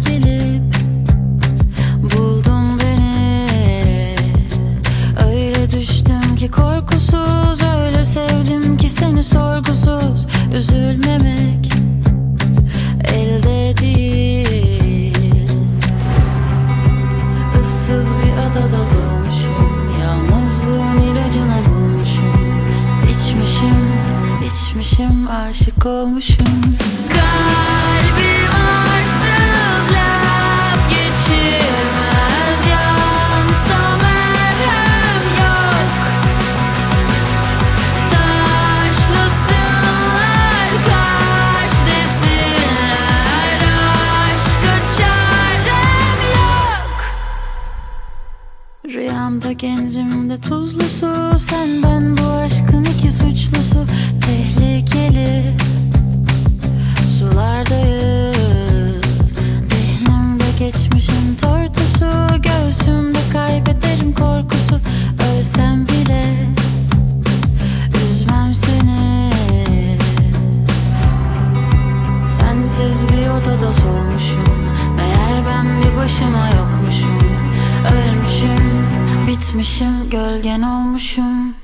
gelip buldun beni. Öyle düştüm ki korkusuz Öyle sevdim ki seni sorgusuz. Üzülmemek elde değil. Issız bir adada doğmuşum Yalnızlığın ilacını bulmuşum. İçmişim, içmişim, aşık olmuşum. Kalbim Rüyamda gencimde tuzlu su. Sen ben bu aşkın iki Gitmişim gölgen olmuşum.